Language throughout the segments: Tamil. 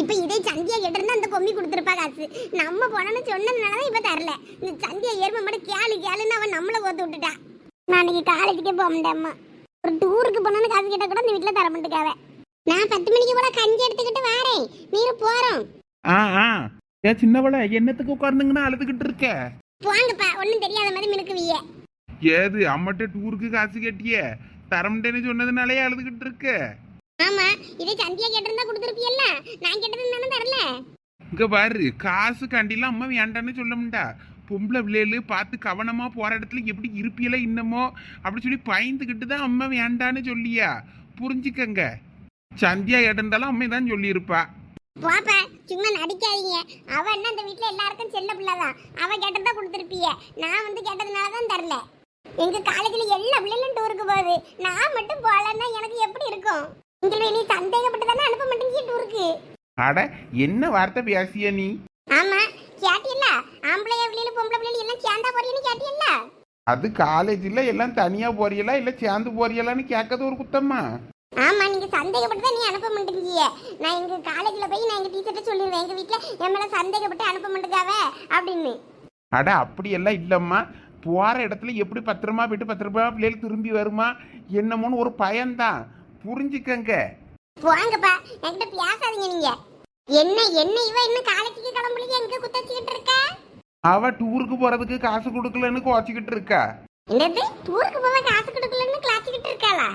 இப்ப இதே சந்தியா கிட்ட இருந்தா அந்த பொம்மி கொடுத்துருப்பா காசு. நம்ம போனோம்னு சொன்னதுனாலதான் இப்ப தரல. இந்த சந்தியா ஏர்ம மட்டும் கேளு கேளுன்னு அவன் நம்மள கோத்து விட்டுட்டா. நான் அன்னைக்கு காலேஜுக்கே போக முடியாம ஒரு டூருக்கு போனோம்னு காசு கேட்டா கூட இந்த வீட்டுல தர மாட்டேக்காவ. நான் பத்து மணிக்கு கூட கஞ்சி எடுத்துக்கிட்டு வாரேன். நீரு போறோம். ஆ ஆ. ஏன் சின்னவள என்னத்துக்கு உட்கார்ந்துங்கன்னா அழுதுகிட்டு இருக்க? போங்கப்பா ஒண்ணும் தெரியாத மாதிரி மினுக்குவிய. ஏது அம்மட்ட டூருக்கு காசு கட்டிய? தரமுட்டேன்னு சொன்னதுனாலே அழுதுகிட்டு இருக்க. ஆமா இதே சந்தியா கேட்டிருந்தா கொடுத்துருப்பியல்ல? நான் கேட்டது தானே தரல. இங்க பாரு காசு கண்டிலாம் அம்மா வேண்டான்னு சொல்ல முடியா பொம்பளை பிள்ளைகளு பார்த்து கவனமா போற இடத்துல எப்படி இருப்பியல இன்னமோ? அப்படி சொல்லி பயந்துகிட்டு தான் அம்மா வேண்டான்னு சொல்லியா? புரிஞ்சுக்கங்க. சந்தியா கேட்டிருந்தாலும் அம்மா தான் சொல்லியிருப்பா. போப்பா சும்மா நடிக்காதீங்க. அவ என்ன அந்த வீட்ல எல்லாருக்கும் செல்ல பிள்ளைதான் அவ கேட்டதா கொடுத்துருப்பிய. நான் வந்து கேட்டதுனால தான் தரல. எங்க காலேஜ்ல எல்லா பிள்ளைகளும் டூருக்கு போகுது. நான் மட்டும் போகலன்னா எனக்கு எப்படி இருக்கும்? உங்களை நீ சந்தேகப்பட்டு தானே அனுப்ப மாட்டேங்க டூருக்கு அட என்ன வார்த்தை பேசிய நீ? ஆமா கேட்டியல்ல? ஆம்பளை பிள்ளைகள் பொம்பளை பிள்ளைகள் எல்லாம் சேர்ந்தா போறீன்னு கேட்டியல்ல? அது காலேஜில் எல்லாம் தனியா போறியலா இல்ல சேர்ந்து போறியலான்னு கேட்கறது ஒரு குத்தம்மா ஆமா நீங்க சந்தேகப்பட்டு தான் நீ அனுப்ப மாட்டேங்கிய நான் எங்க காலேஜ்ல போய் நான் எங்க டீச்சர்ட்ட சொல்லிடுவேன் எங்க வீட்ல என் மேல சந்தேகப்பட்டு அனுப்ப மாட்டேங்காவ அப்படின்னு. அட அப்படியெல்லாம் இல்லைம்மா. போகிற இடத்துல எப்படி பத்திரமா போயிட்டு பத்திரமா பிள்ளைகள் திரும்பி வருமா? என்னமோன்னு ஒரு பயம்தான். புரிஞ்சுக்கங்க. போங்கப்பா. என்கிட்ட பேசாதீங்க நீங்க. என்ன என்ன இவ இன்னும் காலேஜுக்கு கிளம்பலையே? எங்க குத்தச்சிக்கிட்டு இருக்க? அவ டூருக்கு போறதுக்கு காசு கொடுக்கலன்னு குறைச்சிக்கிட்டு இருக்கா. என்னது? டூருக்கு போக காசு கொடுக்கலன்னு கிளாச்சிக்கிட்டு இருக்காளா?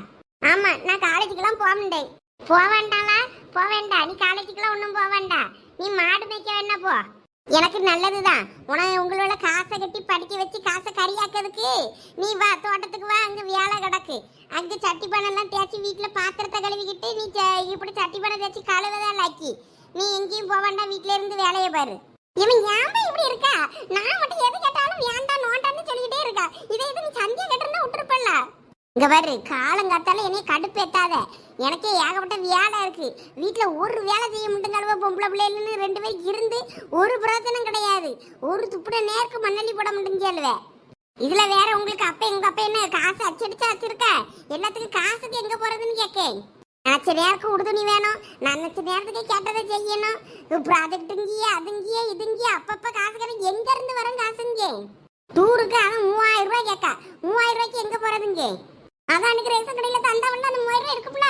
ஆமா நான் காலேஜுக்கெல்லாம் போக மாட்டேன். போக வேண்டாளா போக வேண்டாம். நீ காலேஜுக்கெல்லாம் ஒன்றும் போக வேண்டாம். நீ மாடு மேய்க்க வேணா போ. எனக்கு நல்லதுதான். உன உங்களோட காசை கட்டி படிக்க வச்சு காசை கறியாக்கிறதுக்கு நீ வா தோட்டத்துக்கு வா அங்க வேலை கிடக்கு. அங்க சட்டி பானைலாம் தேய்ச்சி வீட்டுல பாத்திரத்தை கழுவிக்கிட்டு நீ இப்படி சட்டி பானை தேய்ச்சி கழுவதான் லாக்கி நீ எங்கேயும் போக வேண்டாம் வீட்ல இருந்து வேலையை பாரு. இவன் ஏன் இப்படி இருக்கா? நான் மட்டும் எது கேட்டாலும் வேண்டாம் நோண்டான்னு சொல்லிக்கிட்டே இருக்கா. இதை இது நீ சந்தியா கேட்டிருந்தா விட்டுருப்பல்ல? இங்க பாரு காலங்காத்தால என்னைய கடுப்பேத்தாத எனக்கே ஏகப்பட்ட வேலை இருக்கு. வீட்டுல ஒரு வேலை செய்ய முடியுங்க பொம்பளை பிள்ளைன்னு ரெண்டு பேர் இருந்து ஒரு பிரயோஜனம் கிடையாது. ஒரு துப்புட நேருக்கு மண்ணள்ளி போட முடிஞ்சல்வே இதுல வேற உங்களுக்கு அப்ப எங்க அப்ப என்ன? காசு அச்சடிச்சா வச்சிருக்க எல்லாத்துக்கும் காசுக்கு எங்க போறதுன்னு கேட்கேன் நினச்ச நேரத்துக்கு உடுதுணி வேணும். நினச்ச நேரத்துக்கு கேட்டதை செய்யணும். ப்ராஜெக்ட் இங்கேயே அதுங்கியே இதுங்கியே அப்பப்ப காசு கிடைக்கும் எங்க இருந்து வரும் காசுங்க? டூருக்கு அவன் மூவாயிரம் ரூபாய் கேட்கா மூவாயிரம் ரூபாய்க்கு எங்க போறதுங்க? அதான் அன்னைக்கு ரேஷன் கடையில தந்தவன்ல அந்த மூவாயிரம் இருக்கும்ல?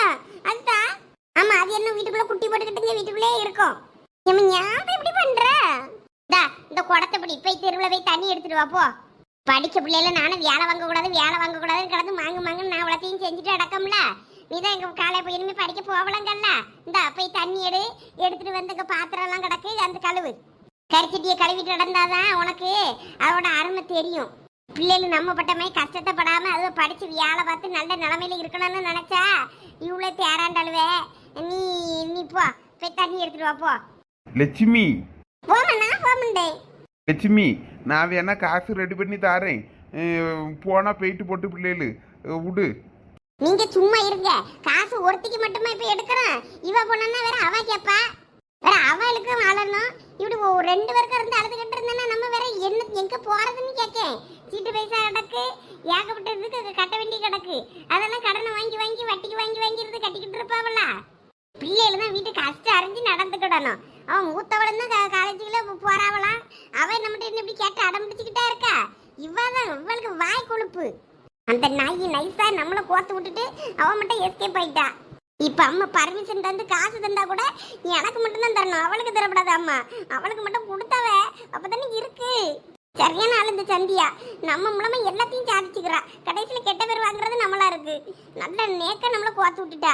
அதுதான் ஆமா அது என்ன வீட்டுக்குள்ள குட்டி போட்டுக்கிட்டுங்க வீட்டுக்குள்ளே இருக்கும். இவன் ஞாபகம் இப்படி பண்ற? இந்தா இந்த குடத்தை இப்படி போய் தெருவில் போய் தண்ணி எடுத்துட்டு வா போ. படிக்க பிள்ளைல நானும் வேலை வாங்க கூடாது வேலை வாங்க கூடாதுன்னு கிடந்து மாங்கு மாங்கன்னு நான் அவ்வளோத்தையும் செஞ்சுட்டு அடக்கம்ல நீ தான் எங்க காலை போய் இனிமே படிக்க போகலங்கல்ல இந்தா போய் தண்ணி எடு எடுத்துட்டு வந்து இங்க பாத்திரம் எல்லாம் கிடக்கு அந்த கழுவு. கரிச்சட்டியை கழுவிட்டு நடந்தாதான் உனக்கு அதோட அருமை தெரியும். பிள்ளைகள் நம்ம பட்டமே கஷ்டத்தை படாம அது படிச்சு வேலை பார்த்து நல்ல நிலைமையில இருக்கணும்னு நினைச்சா இவ்வளோ தேராண்டழுவே நீ நீ போ. போய் தண்ணி எடுத்துட்டு வா போ. லட்சுமி. போமா நான் போக மாட்டேன் லட்சுமி நான் வேணா காசு ரெடி பண்ணி தாரேன். போனா போயிட்டு போட்டு பிள்ளைகளு. விடு. நீங்க சும்மா இருங்க. காசு ஒருத்திக்கு மட்டுமே இப்ப எடுக்கிறோம் இவ பொண்ணா வேற அவ கேப்பா. வேற அவளுக்கும் வாழணும். இப்படி ஒரு ரெண்டு பேருக்கு இருந்து அழுதுகிட்டு இருந்தேன்னா நம்ம வேற என்ன எங்க போறதுன்னு கேட்கேன் சீட்டு பைசா கிடக்கு ஏகப்பட்ட இதுக்கு கட்ட வேண்டிய கிடக்கு. அதெல்லாம் கடனை வாங்கி வாங்கி வட்டிக்கு வாங்கி வாங்கி இருந்து கட்டிக்கிட்டு இருப்பாவளா? பிள்ளைகள் தான் வீட்டு கஷ்டம் அறிஞ்சு நடந்துக்கிடணும். அவன் மூத்தவளும் தான் காலேஜுக்குள்ள போறாவலாம் அவன் நம்மகிட்ட என்ன இப்படி கேட்டு அடம் பிடிச்சிக்கிட்டா இருக்கா? இவ்வாதான் இவளுக்கு வாய் கொழுப்பு. அந்த நாய் நைஸா நம்மளை கோத்து விட்டுட்டு அவன் மட்டும் எஸ்கேப் ஆயிட்டா. இப்ப அம்மா பர்மிஷன் தந்து காசு தந்தா கூட எனக்கு மட்டும் தான் தரணும். அவளுக்கு தரப்படாது அம்மா. அவளுக்கு மட்டும் கொடுத்தாவ அப்பதானே இருக்கு. சரியான ஆள் இந்த சந்தியா. நம்ம மூலமா எல்லாத்தையும் சாதிச்சுக்கிறா. கடைசியில கெட்ட பேர் வாங்குறது நம்மளா இருக்கு. நல்ல நேக்க நம்மள கோத்து விட்டுட்டா.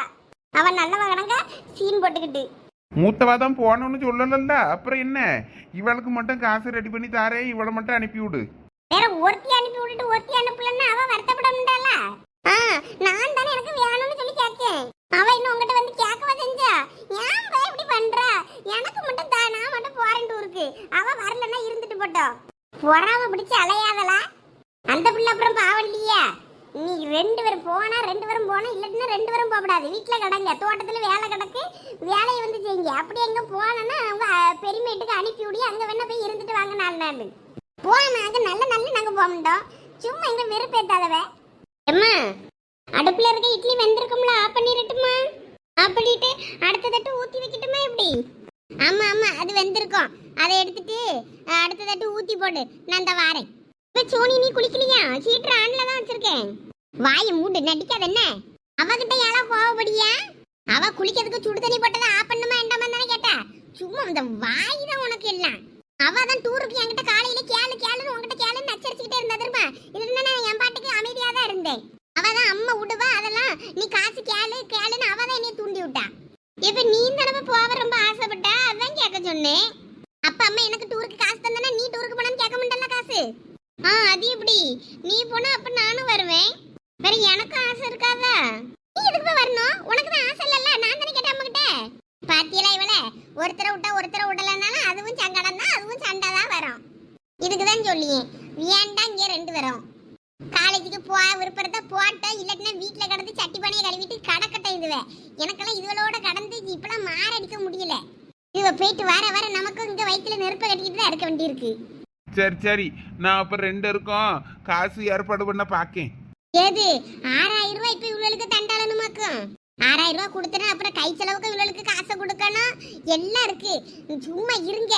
அவன் நல்லவ கணங்க சீன் போட்டுக்கிட்டு. மூத்தவா தான் போனோன்னு சொல்லலல்ல அப்புறம் என்ன? இவளுக்கு மட்டும் காசு ரெடி பண்ணி தாரேன். இவளை மட்டும் அனுப்பி விடு வேற ஒருத்தி அனுப்பி விட்டுட்டு ஒருத்தி அனுப்பலன்னா அவ வருத்தப்பட முடியால ஆ நான் தானே எனக்கு வேணும்னு சொல்லி கேட்கேன். அவ இன்னும் உங்ககிட்ட வந்து கேட்கவா செஞ்சா? ஏன் பா இப்படி பண்றா? எனக்கு மட்டும் தா நான் மட்டும் போறேன் டூருக்கு. அவ வரலன்னா இருந்துட்டு போட்டோம் பொறாம பிடிச்சு அலையாதலா? அந்த பிள்ளை அப்புறம் பாவல்லையா. நீ ரெண்டு பேரும் போனா ரெண்டு பேரும் போனா இல்லாட்டினா ரெண்டு பேரும் போகக்கூடாது. வீட்டில் கிடங்க தோட்டத்தில் வேலை கிடக்கு வேலையை வந்து செய்யுங்க. அப்படி எங்கே போனோன்னா அவங்க பெருமைட்டுக்கு அனுப்பி விடி. அங்கே வேணா போய் இருந்துட்டு வாங்க நாலு நாள். போனா அங்கே நல்ல நல்ல நாங்கள் போக மாட்டோம் சும்மா எங்க வெறுப்பேத்தாதவ. அம்மா அடுப்புல இருக்க இட்லி வெந்திருக்கும்ல ஆஃப் பண்ணிரட்டுமா? ஆஃப் பண்ணிட்டு அடுத்த தட்டு ஊத்தி வைக்கட்டுமா எப்படி? ஆமா ஆமா அது வெந்திருக்கும். அதை எடுத்துட்டு அடுத்த தட்டு ஊத்தி போடு. நான் இந்த வாரேன். இப்ப சோனி நீ குளிக்கலையா? ஹீட்டர் ஆன்ல தான் வச்சிருக்கேன். வாயை மூடு நடிக்காத என்ன? அவகிட்ட யாரா கோவப்படியா அவ குளிக்கிறதுக்கு சுடு தண்ணி போட்டதை ஆஃப் பண்ணுமா என்னமா தானே கேட்டா? சும்மா இந்த வாய் தான் உனக்கு எல்லாம். அவ தான் டூருக்கு என்கிட்ட காலையில கேளு கேளுன்னு உன்கிட்ட கேளுன்னு நச்சரிச்சுக்கிட்டே இருந்தா திரும்ப இல்லைன்னா நான் என் பாட்டுக்கு அமைதியா தான் இருந்தேன். அவ தான் அம்மா விடுவா அதெல்லாம் நீ காசு கேளு கேளுன்னு அவ தான் என்னைய தூண்டி விட்டா. இப்ப நீ தடவை போக ரொம்ப ஆசைப்பட்டா? அதான் கேட்க சொன்னேன். அப்ப அம்மா எனக்கு டூருக்கு காசு தந்தனா? நீ டூருக்கு போனான்னு கேட்க மாட்டல காசு? ஆ அது எப்படி? நீ போனா அப்ப நானும் வருவேன். வேற எனக்கும் ஆசை இருக்காதா? நீ எதுக்கு வரணும்? உனக்கு தான் ஆசை இல்லல்ல. நான் தானே கேட்டேன் பாத்தியலா இவள? ஒருத்தரை விட்டா ஒருத்தரை விடலனாலும் அதுவும் சங்கடம் தான் அதுவும் சண்டை தான் வரும். இதுக்கு தான் சொல்லியேன் ஏன்டா இங்க ரெண்டு வரும் காலேஜுக்கு போ விருப்பத்தை போட்டோம் இல்லாட்டினா வீட்டுல கடந்து சட்டி பானையை கழுவிட்டு கடக்கட்டும் இதுவே. எனக்கெல்லாம் இதுவளோட கடந்து இப்பெல்லாம் மாரடிக்க முடியல. இவ போயிட்டு வர வர நமக்கும் இங்க வயித்துல நெருப்ப கட்டிக்கிட்டு தான் இருக்க வேண்டியிருக்கு. சரி சரி. நான் அப்ப ரெண்டு இருக்கோம் காசு ஏற்பாடு பண்ண பாக்கேன். ஏது ஆறாயிரம் ரூபாய் இப்ப இவ்வளவுக்கு தண்டாளனுமாக்கும்? ஆறாயிரம் ரூபாய் கொடுத்தனா அப்புறம் கை செலவுக்கு இவ்வளவுக்கு காசை கொடுக்கணும். எல்லாம் இருக்கு. சும்மா இருங்க.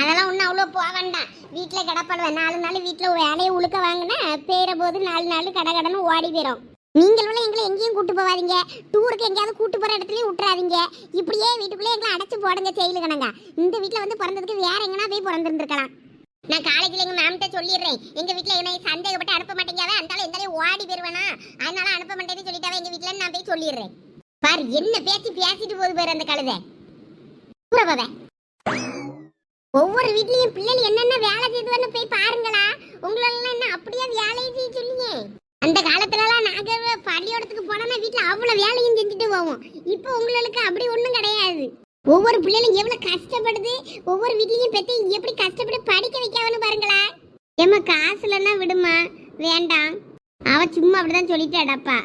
அதெல்லாம் ஒன்றும் அவ்வளோ போக வேண்டாம். வீட்டில் கிடப்படுவேன் நாலு நாள் வீட்டில் வேலையை உழுக்க வாங்கினா பேர போது நாலு நாள் கடை கடன்னு ஓடி போயிடும் நீங்களும் எங்களை எங்கேயும் கூட்டு போவாதீங்க. டூருக்கு எங்கேயாவது கூட்டு போகிற இடத்துலையும் விட்டுறாதீங்க. இப்படியே வீட்டுக்குள்ளே எங்களை அடைச்சி போடுங்க செயலு கணங்க இந்த வீட்டில் வந்து பிறந்ததுக்கு வேற எங்கன்னா போய் பிறந்திருந்துருக்கலாம். நான் காலேஜில் எங்கள் மேம்கிட்ட சொல்லிடுறேன். எங்கள் வீட்டில் என்னை சந்தேகப்பட்டு அனுப்ப மாட்டேங்காவே அந்த எந்தாலும் ஓடி போயிருவேனா? அதனால அனுப்ப மாட்டேன்னு சொல்லிட்டாவே எங்கள் வீட்டில் நான் போய் சொல்லிடுறேன். பார் என்ன பேச்சு பேசிட்டு போகுது பாரு அந்த கழுதை. ஒவ்வொரு வீட்லயும் பிள்ளைகள் என்னென்ன வேலை செய்துன்னு போய் பாருங்களா. உங்களெல்லாம் என்ன அப்படியே வேலையை செய்ய சொல்லுங்க அந்த காலத்துலலாம் நாங்க பள்ளியோடத்துக்கு போனோம்னா வீட்டுல அவ்வளவு வேலையும் செஞ்சுட்டு போவோம். இப்போ உங்களுக்கு அப்படி ஒண்ணும் கிடையாது. ஒவ்வொரு பிள்ளைகளும் எவ்வளவு கஷ்டப்படுது? ஒவ்வொரு வீட்லயும் பெத்து எப்படி கஷ்டப்பட்டு படிக்க வைக்காமனு பாருங்களா ஏம்மா காசுலன்னா விடுமா? வேண்டாம். அவ சும்மா அப்படிதான் சொல்லிட்டு அடப்பா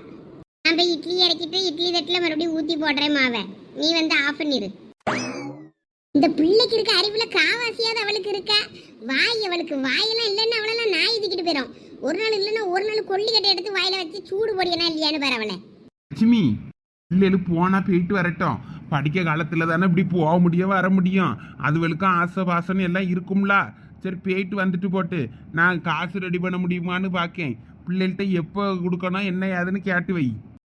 நான் போய் இட்லி இறக்கிட்டு இட்லி தட்டில் மறுபடியும் ஊத்தி போடுறேன் மாவை நீ வந்து ஆஃப் பண்ணிரு. இந்த பிள்ளைக்கு இருக்க அறிவுல காவாசியாவது அவளுக்கு இருக்கா? வாய் அவளுக்கு. வாயெல்லாம் இல்லைன்னா அவளெல்லாம் நாய் இதுக்கிட்டு போயிடும் ஒரு நாள் இல்லைன்னா ஒரு நாள் கொல்லிக்கட்டை எடுத்து வாயில வச்சு சூடு பொடியனா இல்லையான்னு பாரு அவளை. லட்சுமி இல்லை போனா போயிட்டு வரட்டும். படிக்க காலத்துல தானே இப்படி போக முடியும் வர முடியும். அதுகளுக்கும் ஆசை பாசன்னு எல்லாம் இருக்கும்ல. சரி போயிட்டு வந்துட்டு போட்டு நான் காசு ரெடி பண்ண முடியுமான்னு பார்க்கேன் பிள்ளைகள்கிட்ட எப்போ கொடுக்கணும் என்ன ஏதுன்னு கேட்டு வை.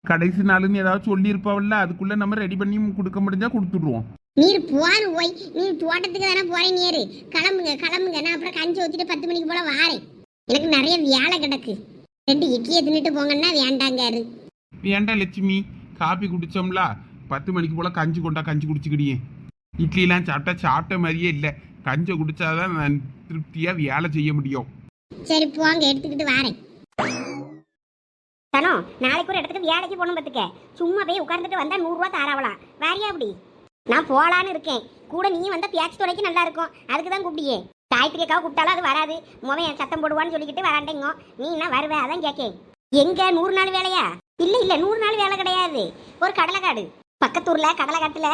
கடைசி நாளுன்னு ஏதாவது சொல்லியிருப்பாவில்ல அதுக்குள்ள நம்ம ரெடி பண்ணி கொடுக்க முடிஞ்சா கொடுத்துடுவோம். நீர் போரு போய் நீ தோட்டத்துக்கு தானே போறேன் நீரு கிளம்புங்க கிளம்புங்க. நான் அப்புறம் கஞ்சி ஊத்திட்டு பத்து மணிக்கு போல வாரேன். எனக்கு நிறைய வேலை கிடக்கு. ரெண்டு இட்லியை தின்னுட்டு போங்கன்னா வேண்டாங்காரு. வேண்டாம் லட்சுமி. காப்பி குடிச்சோம்ல. பத்து மணிக்கு போல கஞ்சி கொண்டா கஞ்சி குடிச்சுக்கிடியே. இட்லிலாம் சாப்பிட்டா சாப்பிட்ட மாதிரியே இல்லை. கஞ்சை குடிச்சாதான் நான் திருப்தியாக வேலை செய்ய முடியும். சரி போங்க எடுத்துக்கிட்டு வாரேன். தனோ நாளைக்கு ஒரு இடத்துக்கு வேலைக்கு போகணும் பார்த்துக்க. சும்மா போய் உட்கார்ந்துட்டு வந்தா நூறுரூவா தாராவலாம். வேறியா அப்படி? நான் போகலான்னு இருக்கேன். கூட நீ வந்தா பேச்சு துறைக்கு நல்லா இருக்கும். அதுக்கு தான் கூப்பிடியே. காயத்ரிக்காவை கூப்பிட்டாலும் அது வராது. முவையன் சத்தம் போடுவான்னு சொல்லிக்கிட்டு வராண்டேங்க. நீ என்ன வருவே? அதான் கேட்கேன் எங்க? நூறு நாள் வேலையா? இல்ல இல்ல நூறு நாள் வேலை கிடையாது. ஒரு கடலைக்காடு. பக்கத்தூர்ல கடலைக்காட்டுல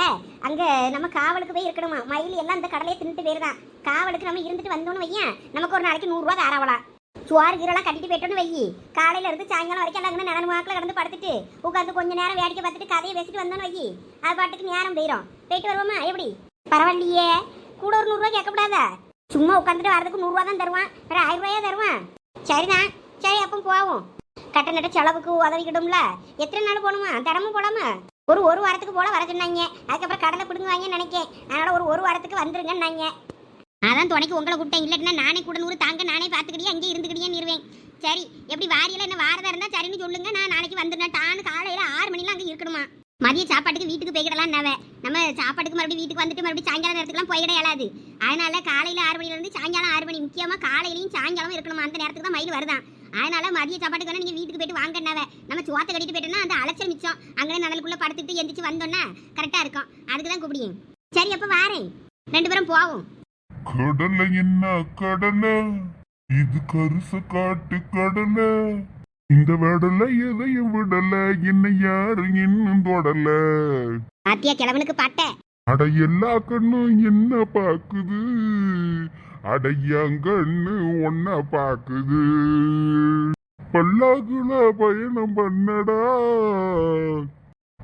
அங்க நம்ம காவலுக்கு போய் இருக்கணுமா? மயில் எல்லாம் அந்த கடலையை தின்னுட்டு போயிருந்தான் காவலுக்கு நம்ம இருந்துட்டு வந்தோம்னு வையன். நமக்கு ஒரு நாளைக்கு நூறுரூவா தாராவலாம். சுவாறு கீரெல்லாம் கட்டிட்டு போயிட்டோன்னு வையி. காலையில இருந்து சாயங்காலம் வரைக்கும் எல்லாம் அங்கே வாக்கில் கடந்து படுத்துட்டு உட்காந்து கொஞ்ச நேரம் வேடிக்கை பார்த்துட்டு கதையை பேசிட்டு வந்தோன்னு வையி. அது பாட்டுக்கு நேரம் போயிடும் போயிட்டு வருவோமா? எப்படி? பரவாயில்லையே. கூட ஒரு நூறுரூவா கேட்கக்கூடாதா? சும்மா உட்காந்துட்டு வரதுக்கு நூறுரூவா தான் தருவான். வேற ஆயிரம் ரூபாயா தருவான்? சரிதான். சரி அப்போ போவோம். கட்ட நட்ட செலவுக்கு உதவிக்கிடும்ல. எத்தனை நாள் போகணுமா? தினமும் போலாமா? ஒரு ஒரு வாரத்துக்கு போல வர சொன்னாங்க. அதுக்கப்புறம் கடலை பிடுங்குவாங்கன்னு நினைக்கேன். அதனால ஒரு ஒரு வாரத்துக்கு வந்துருங்கன்னாங்க. அதான் துணைக்கு உங்களை கூப்பிட்டேன். இல்லைன்னா நானே கூட நூறு தாங்க நானே பார்த்துக்கிட்டே அங்கேயே இருந்துக்கிட்டேன்னு இருவேன். சரி எப்படி வாரியெல்லாம் என்ன வாரதாக இருந்தால் சரின்னு சொல்லுங்க. நான் நாளைக்கு வந்துடுறேன். டான்னு காலையில் ஆறு மணிலாம் அங்கே இருக்கணுமா? மதிய சாப்பாட்டுக்கு வீட்டுக்கு போய்கிடலாம் நவ நம்ம சாப்பாட்டுக்கு மறுபடியும் வீட்டுக்கு வந்துட்டு மறுபடியும் சாயங்காலம் நேரத்துக்குலாம் போய்கிட இயலாது. அதனால காலையில் ஆறு மணிலேருந்து சாயங்காலம் ஆறு மணி. முக்கியமா காலையிலையும் சாயங்காலம் இருக்கணுமா? அந்த நேரத்துக்கு தான் மயில் வருதான். அதனால மதிய சாப்பாட்டுக்கு வேணா நீங்க வீட்டுக்கு போயிட்டு வாங்கன்னாவ நம்ம சோத்தை கட்டிட்டு போயிட்டோம்னா அந்த அலைச்சல் மிச்சம். அங்கே நலனுக்குள்ள படுத்துட்டு எந்திரிச்சு வந்தோன்னா கரெக்டா இருக்கும். அதுக்கு தான் கூப்பிடியும் சரி அப்ப வாரேன். ரெண்டு பேரும் போவோம். கடலை என்ன கடலை? இது கருச காட்டு கடலை. இந்த விடல எதையும் விடல என்ன யாரு இன்னும் தொடல பாத்தியா கிழவனுக்கு பட்டை. அட எல்லா கண்ணும் என்ன பாக்குது? அடையாங்கண்ணு ஒன்ன பாக்குது. பல்லாக்குல பயணம் பண்ணடா.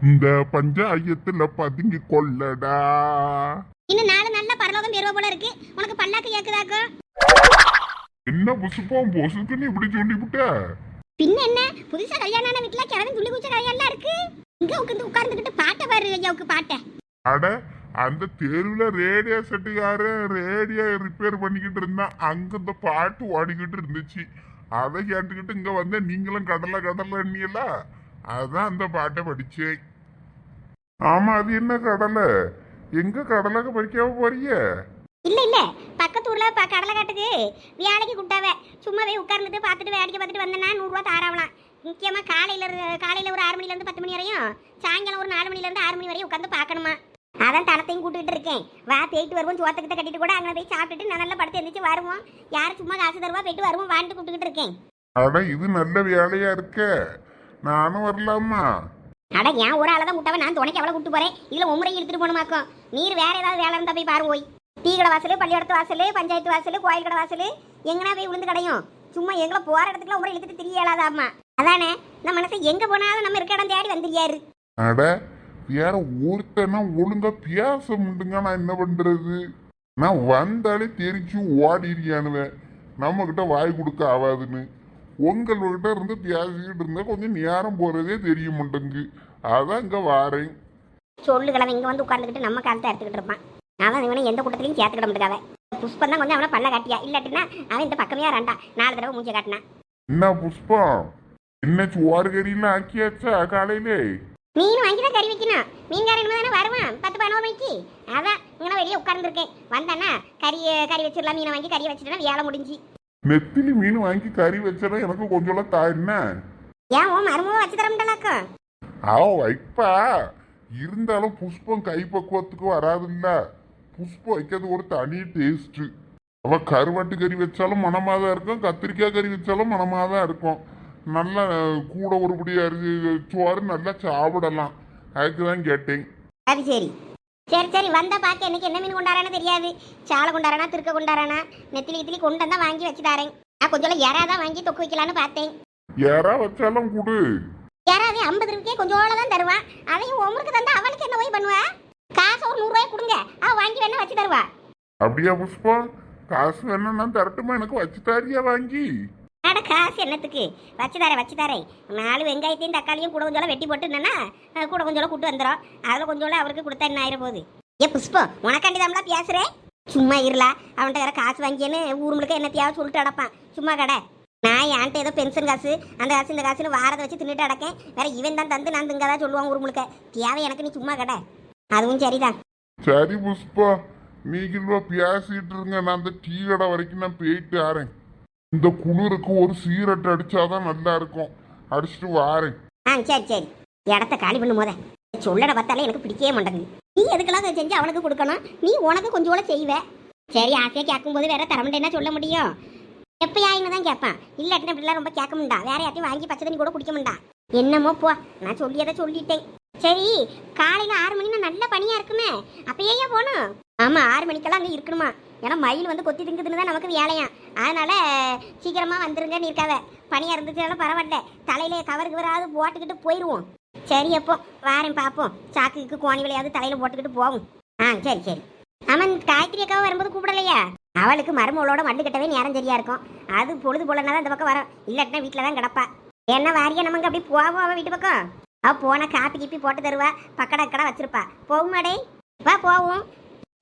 இந்த பஞ்சாயத்துல பதுங்கி கொள்ளடா. இன்னும் நாலு நல்ல பரலோகம் பெருவ போல இருக்கு. உனக்கு பல்லாக்கு கேக்குதாக்கும் என்ன புசுப்போம் பொசுக்குன்னு இப்படி சொல்லிவிட்ட? பின்ன என்ன? புதுசா கல்யாணம் வீட்டுல கிழமை துள்ளி குச்ச கதையெல்லாம் இருக்கு. இங்க உட்காந்து உட்கார்ந்துகிட்டு பாட்டை பாரு ஐயாவுக்கு பாட்டை. அட அந்த தெருவில் ரேடியோ செட்டுக்காரன் ரேடியோ ரிப்பேர் பண்ணிக்கிட்டு இருந்தான் அங்கே இந்த பாட்டு ஓடிக்கிட்டு இருந்துச்சு. அதை கேட்டுக்கிட்டு இங்கே வந்தேன் நீங்களும் கடலை கடலை எண்ணியல? அதுதான் அந்த பாட்டை படித்தேன் ஆமாம் அது என்ன கடலை? எங்கே கடலை படிக்காம போறீங்க? இல்ல இல்ல. பக்கத்து ஊர்ல இப்போ கடலை காட்டுக்கு வேலைக்கு கூட்டாவ. சும்மா போய் உட்கார்ந்துட்டு பார்த்துட்டு வேடிக்கை பார்த்துட்டு வந்தேன்னா நூறுரூவா தாராவலாம். முக்கியமா காலையில காலையில் காலையில ஒரு ஆறு மணில இருந்து பத்து மணி வரையும் சாயங்காலம் ஒரு நாலு மணில இருந்து ஆறு மணி வரையும் உட்காந்து பார்க்கணுமா? அதான் தனத்தையும் கூட்டிட்டு இருக்கேன். வா போயிட்டு வருவோம். சோத்தக்கிட்ட கட்டிட்டு கூட அங்கே போய் சாப்பிட்டுட்டு நான் நல்லா படுத்து எந்திரிச்சு வருவோம். யார் சும்மா காசு தருவா? போயிட்டு வருவோம். வான்ட்டு கூப்பிட்டுக்கிட்டு இருக்கேன். அட இது நல்ல வேலையா இருக்க. நானும் வரலாமா? அட ஏன் ஒரு ஆளை தான் கூட்டாவ நான் துணைக்கு எவ்வளோ கூட்டு போறேன்? இதுல உமரை எடுத்துட்டு போகணுமாக்கும் நீர் வேற ஏதாவது வேலை இருந்தா போய் பாரு போய். டீ கடை வாசல் பள்ளிக்கூடத்து வாசல் பஞ்சாயத்து வாசல் கோயில் கடை வாசல் எங்கனா போய் விழுந்து கடையும்? சும்மா எங்களை போற இடத்துக்குலாம் உமரை இழுத்துட்டு தெரிய இயலாதாம்மா அதானே நம்ம மனசை எங்க போனாலும் நம்ம இருக்க இடம் தேடி வந்துருக்காரு அட வேற ஒருத்தனா ஒழுங்கா பேச முடியுங்க நான் என்ன பண்றது? நான் வந்தாலே தெரிச்சு ஓடிறியானுவேன் நம்ம கிட்ட வாய் கொடுக்க ஆகாதுன்னு உங்கள்கிட்ட இருந்து பேசிக்கிட்டு இருந்தா கொஞ்சம் நேரம் போறதே தெரிய மாட்டேங்கு அதான் இங்க வாரேன். சொல்லு கிழமை இங்க வந்து உட்கார்ந்துக்கிட்டு நம்ம காலத்தை எடுத்துக்கிட்டு இருப்பான். அவன் இவனை எந்த கூட்டத்திலையும் சேர்த்துக்கிட முடியாத புஷ்பம் தான் கொஞ்சம் அவனை பல்ல காட்டியா? இல்லாட்டினா அவன் இந்த பக்கமே ரெண்டா நாலு தடவை மூஞ்சி காட்டினான் என்ன புஷ்பம்? என்ன சோறு கறியெல்லாம் ஆக்கியாச்சா காலையிலே? மீன் வாங்கி தான் கறி வைக்கணும். மீன்காரன் தானே வருவான். பத்து பதினோரு மணிக்கு. அதான் இங்கே வெளியே உட்கார்ந்துருக்கேன். வந்தானா கறி கறி வச்சிடலாம். மீனை வாங்கி கறி வச்சிட்டா வேலை முடிஞ்சு. நெத்திலி மீன் வாங்கி கறி வச்சா எனக்கு கொஞ்சம் தா என்ன? ஏன் ஓ மருமகம் வச்சு தர முடியலாக்கும் அவ வைப்பா. இருந்தாலும் புஷ்பம் கைப்பக்குவத்துக்கு வராதுல்ல. புஷ்பம் வைக்கிறது ஒரு தனி டேஸ்ட் அவ கருவாட்டு கறி வச்சாலும் மனமா தான் இருக்கும். கத்திரிக்காய் கறி வச்சாலும் மனமா தான் இருக்கும். நல்லா கூட ஒருபடி அரிசி சோறு நல்லா சாப்பிடலாம். அதுக்கு தான் கேட்டேன். அது சரி. சரி சரி. வந்தா பார்க்க எனக்கு என்ன மீன் கொண்டாரானு தெரியாது. சாலை கொண்டாரானா திருக்க கொண்டாரானா நெத்திலி இத்திலி கொண்டு வந்தா வாங்கி வச்சு தரேன். நான் கொஞ்சம் எறாதான் வாங்கி தொக்கு வைக்கலான்னு பார்த்தேன். யாரா வச்சாலும் கொடு. யாராவது ஐம்பது ரூபாய்க்கே கொஞ்சோட தான் தருவான் அதையும் உமருக்கு தந்தா அவனுக்கு என்ன போய் பண்ணுவா? காசு ஒரு நூறுரூவாய் கொடுங்க. அவ வாங்கி வேணா வச்சு தருவா. அப்படியா புஷ்பம் காசு வேணா நான் தரட்டுமா? எனக்கு வச்சு தாரியா வாங்கி. அட காசு என்னத்துக்கு? வச்சு தரேன் வச்சு தரேன் நாலு வெங்காயத்தையும் தக்காளியும் கூட கொஞ்சம் வெட்டி போட்டு என்னன்னா கூட கொஞ்சம் கூட்டு வந்துடும் அதில் கொஞ்சம் அவருக்கு கொடுத்தா என்ன ஆயிரம் போகுது? ஏ புஷ்பம் உனக்காண்டி தான்டா பேசுறேன் சும்மா இருலா அவன்கிட்ட வேற காசு வாங்கியேன்னு ஊர் முழுக்க என்னத்தையாவது சொல்லிட்டு அடப்பான். சும்மா கடை. நான் என்கிட்ட ஏதோ பென்ஷன் காசு அந்த காசு இந்த காசுன்னு வாரத்தை வச்சு தின்னுட்டு அடக்கேன். வேற இவன் தான் தந்து நான் திங்க தான் சொல்லுவான் ஊர் முழுக்க. தேவை எனக்கு நீ சும்மா கடை. அதுவும் சரிதான். சரி புஷ்பா நீங்களும் பேசிட்டு இருங்க. நான் அந்த டீ கடை வரைக்கும் நான் போயிட்டு ஆறேன் இந்த குளிருக்கு ஒரு சீரட் அடிச்சாதான் நல்லா இருக்கும் அடிச்சுட்டு வாரேன். ஆ சரி சரி. இடத்த காலி பண்ணும் போத சொல்லட பார்த்தாலே எனக்கு பிடிக்கவே மாட்டேங்குது. நீ எதுக்கெல்லாம் செஞ்சு அவனுக்கு கொடுக்கணும்? நீ உனக்கு கொஞ்சோட செய்வ. சரி ஆசையா கேட்கும்போது வேற தரமுண்டேன்னா சொல்ல முடியும்? எப்போ எப்பயாயின்னு தான் கேட்பான். இல்லாட்டினா இப்படிலாம் ரொம்ப கேட்க முடியா வேற யார்ட்டையும் வாங்கி பச்சை தண்ணி கூட குடிக்க முடியா என்னமோ போ. நான் சொல்லியதை சொல்லிட்டேன். சரி காலையில் ஆறு மணினா நல்ல பனியா இருக்குமே. அப்பயே போகணும். ஆமாம் ஆறு மணிக்கெல்லாம் அங்கே இருக்கணுமா? ஏன்னா மயில் வந்து கொத்தி திங்குதுன்னு தான் நமக்கு வேலையா? அதனால் சீக்கிரமாக வந்துருங்கன்னு இருக்காவ பனியாக இருந்துச்சுனாலும் பரவாயில்ல. தலையில கவருக்கு வராது போட்டுக்கிட்டு போயிடுவோம் சரி அப்போ வாரேன் பார்ப்போம் சாக்குக்கு கோணி விளையாவது தலையில் போட்டுக்கிட்டு போவோம். ஆ சரி சரி. அவன் காய்கறி அக்காவும் வரும்போது கூப்பிடலையா? அவளுக்கு மருமகளோட மண்டு கட்டவே நேரம் சரியா இருக்கும். அது பொழுது போலன்னா தான் இந்த பக்கம் வரும். இல்லாட்டினா வீட்டில் தான் கிடப்பா. என்ன வாரியா நமக்கு அப்படி போவோம் அவள் வீட்டு பக்கம்? அவள் போனால் காப்பி கீப்பி போட்டு தருவா. பக்கடா கடை வச்சிருப்பா. போகுமாடே வா போவோம்.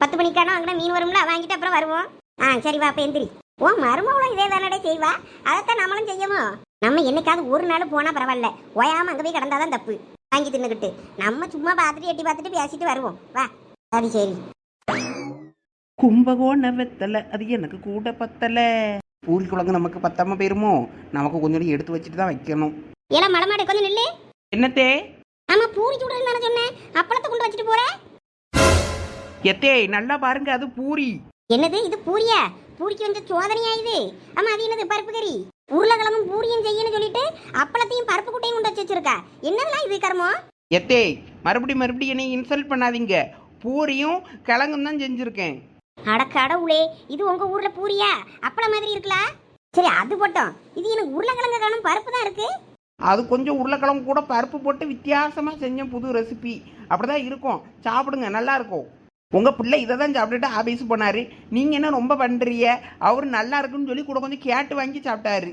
பத்து மணிக்கான அங்கே மீன் வரும்ல வாங்கிட்டு அப்புறம் வருவோம். ஆ சரி வா அப்போ எந்திரி. ஓ மருமகளும் இதே தானடே செய்வா? அதைத்தான் நம்மளும் செய்யணும். நம்ம என்னைக்காவது ஒரு நாள் போனா பரவாயில்ல. ஓயாம அங்கே போய் கிடந்தாதான் தப்பு. வாங்கி தின்னுக்கிட்டு. நம்ம சும்மா பார்த்துட்டு எட்டி பார்த்துட்டு பேசிட்டு வருவோம். வா. அது சரி. கும்பகோண வெத்தலை அது எனக்கு கூட பத்தல. பூரி குழம்பு நமக்கு பத்தாம போயிருமோ? நமக்கு கொஞ்சம் எடுத்து வச்சுட்டு தான் வைக்கணும். ஏலாம் மலமாடு கொஞ்சம் நில்லு. என்னத்தே? ஆமா பூரி சுடுறேன்னு தானே சொன்னேன். அப்பளத்தை கொண்டு வச்சுட்டு போற? எத்தே நல்லா பாருங்க அது பூரி. என்னது இது பூரியா? பூரிக்கு வந்து சோதனையா இது? ஆமா அது என்னது பருப்பு கறி? உருளைக்கிழமும் பூரியும் செய்யணும்னு சொல்லிட்டு அப்பளத்தையும் பருப்பு குட்டையும் கொண்டு வச்சு வச்சிருக்கா? என்னதெல்லாம் இது கர்மம்? எத்தே மறுபடி மறுபடி என்னை இன்சல்ட் பண்ணாதீங்க. பூரியும் கிழங்கும் தான் செஞ்சுருக்கேன். அட கடவுளே இது உங்க ஊர்ல பூரியா? அப்பளம் மாதிரி இருக்கலாம் சரி அது போட்டோம். இது எனக்கு உருளைக்கிழங்கு காணும் பருப்பு தான் இருக்கு. அது கொஞ்சம் உருளைக்கிழங்கு கூட பருப்பு போட்டு வித்தியாசமாக செஞ்ச புது ரெசிபி அப்படிதான் இருக்கும். சாப்பிடுங்க நல்லா இருக்கும். உங்க பிள்ளை இதை தான் சாப்பிட்டுட்டு ஆபீஸ் போனாரு. நீங்க என்ன ரொம்ப பண்றீங்க? அவர் நல்லா இருக்குன்னு சொல்லி கூட கொஞ்சம் கேட்டு வாங்கி சாப்பிட்டாரு.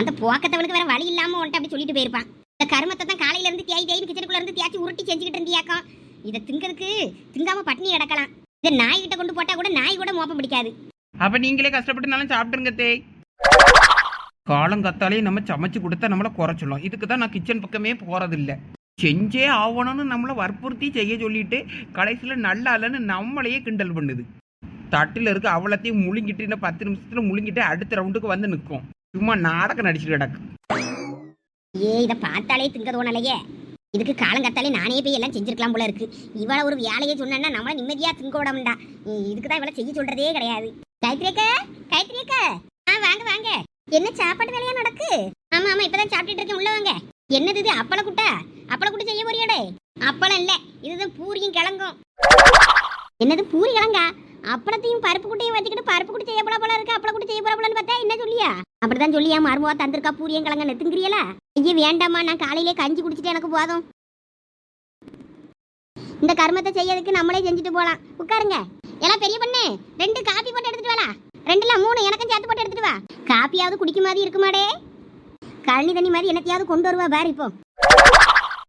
அந்த போக்கத்தவனுக்கு வேற வழி இல்லாம உன்ட்ட அப்படி சொல்லிட்டு போயிருப்பான். இந்த கருமத்தை தான் காலையில இருந்து தேய் தேய் கிச்சனுக்குள்ள இருந்து தேய்ச்சி உருட்டி செஞ்சுக்கிட்டு இருந்தியாக்கம். இதை திங்கிறதுக்கு திங்காம பட்னி கிடக்கலாம். இதை நாய் கிட்ட கொண்டு போட்டா கூட நாய் கூட மோப்பம் பிடிக்காது. அப்ப நீங்களே கஷ்டப்பட்டுனாலும் சாப்பிட்டுருங்க தே காலங்கத்தாலே நம்ம சமைச்சு கொடுத்தா நம்மளை குறைச்சிடலாம் இதுக்கு தான் நான் கிச்சன் பக்கமே போறதில்ல. செஞ்சே ஆகணும்னு நம்மளை வற்புறுத்தி செய்ய சொல்லிட்டு கடைசியில் நல்லா இல்லைன்னு நம்மளையே கிண்டல் பண்ணுது. தட்டில் இருக்க அவ்வளோத்தையும் முழுங்கிட்டு இன்னும் பத்து நிமிஷத்துல முழுங்கிட்டு அடுத்த ரவுண்டுக்கு வந்து நிற்கும் சும்மா நாடகம் நடிச்சுட்டு கிடக்கு. ஏ இதை பார்த்தாலே திங்க தோணலையே. இதுக்கு காலங்கத்தாலே நானே போய் எல்லாம் செஞ்சிருக்கலாம் போல இருக்கு. இவள ஒரு வேலையை சொன்னா நம்மள நிம்மதியா திங்க விடமுண்டா இதுக்கு தான் இவளை செய்ய சொல்றதே கிடையாது. கைத்ரேக்க கைத்ரேக்க ஆ வாங்க வாங்க. என்ன சாப்பாடு வேலையா நடக்கு? ஆமா ஆமா இப்பதான் சாப்பிட்டுட்டு இருக்கேன். உள்ள வாங்க. என்னது இது அப்பள அப்பளம் அப்பள செய்ய போறியாடே? அப்பளம் இல்ல இதுதான் பூரியும் கிழங்கும். என்னது பூரி கிழங்கா? அப்பளத்தையும் பருப்பு குட்டையும் வச்சுக்கிட்டு பருப்பு குட்டி செய்ய போல போல இருக்கு அப்பளம் குட்டி செய்ய போல போலன்னு பார்த்தா என்ன சொல்லியா? அப்படிதான் சொல்லியா மருமவா தந்திருக்கா பூரியும் கிழங்க நெத்துங்கிறியலா? ஐயே வேண்டாம்மா நான் காலையிலே கஞ்சி குடிச்சிட்டு எனக்கு போதும். இந்த கர்மத்தை செய்யறதுக்கு நம்மளே செஞ்சுட்டு போலாம். உட்காருங்க. எல்லாம் பெரிய பண்ணு ரெண்டு காபி போட்டு எடுத்துட்டு வாடா ரெண்டுல மூணு எனக்கும் சேர்த்து போட்டு எடுத்துட்டு வா. காப்பியாவது குடிக்க மாதிரி இருக்குமாடே? கழனி தண்ணி மாதிரி என்னத்தையாவது கொண்டு வருவா பாரு இப்போ.